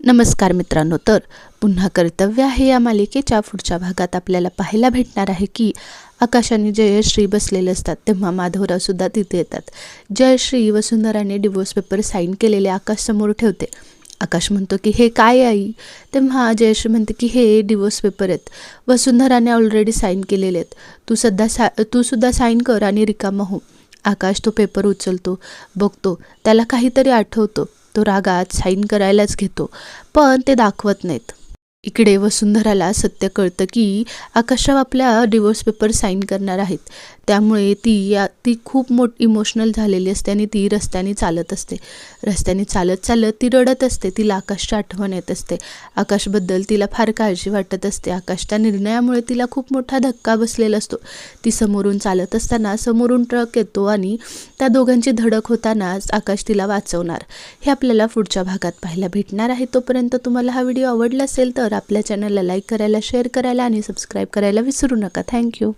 नमस्कार मित्रांनो तर पुन्हा कर्तव्य आहे या मालिकेच्या पुढच्या भागात आपल्याला पाहायला भेटणार आहे की आकाशाने जयश्री बसलेले असतात तेव्हा माधवरावसुद्धा तिथे येतात. जयश्री वसुंधराने डिवोर्स पेपर साईन केलेले आकाश समोर ठेवते. आकाश म्हणतो की हे काय आई? तेव्हा जयश्री म्हणते की हे डिवोर्स पेपर आहेत वसुंधराने ऑलरेडी साईन केलेले आहेत. तू सध्या सा तू सुद्धा साईन कर आणि रिकामा हो. आकाश तो पेपर उचलतो बघतो त्याला काहीतरी आठवतो. तो रागात साईन करायलाच घेतो पण ते दाखवत नाहीत. इकडे वसुंधराला सत्य कळतं की आकाशराव आपल्या डिवोर्स पेपर साईन करणार आहेत. त्यामुळे ती या ती खूप मोठ इमोशनल झालेली असते आणि ती रस्त्याने चालत असते. रस्त्याने चालत चालत ती रडत असते. तिला आकाशची आठवण येत असते. आकाशबद्दल तिला फार काळजी वाटत असते. आकाशच्या निर्णयामुळे तिला खूप मोठा धक्का बसलेला असतो. ती समोरून चालत असताना समोरून ट्रक येतो आणि त्या दोघांची धडक होतानाच आकाश तिला वाचवणार. हे आपल्याला पुढच्या भागात पाहायला भेटणार आहे. तोपर्यंत तुम्हाला हा व्हिडिओ आवडला असेल तर तर आपल्या चॅनलला लाईक करायला शेअर करायला आणि सबस्क्राईब करायला विसरू नका. थँक्यू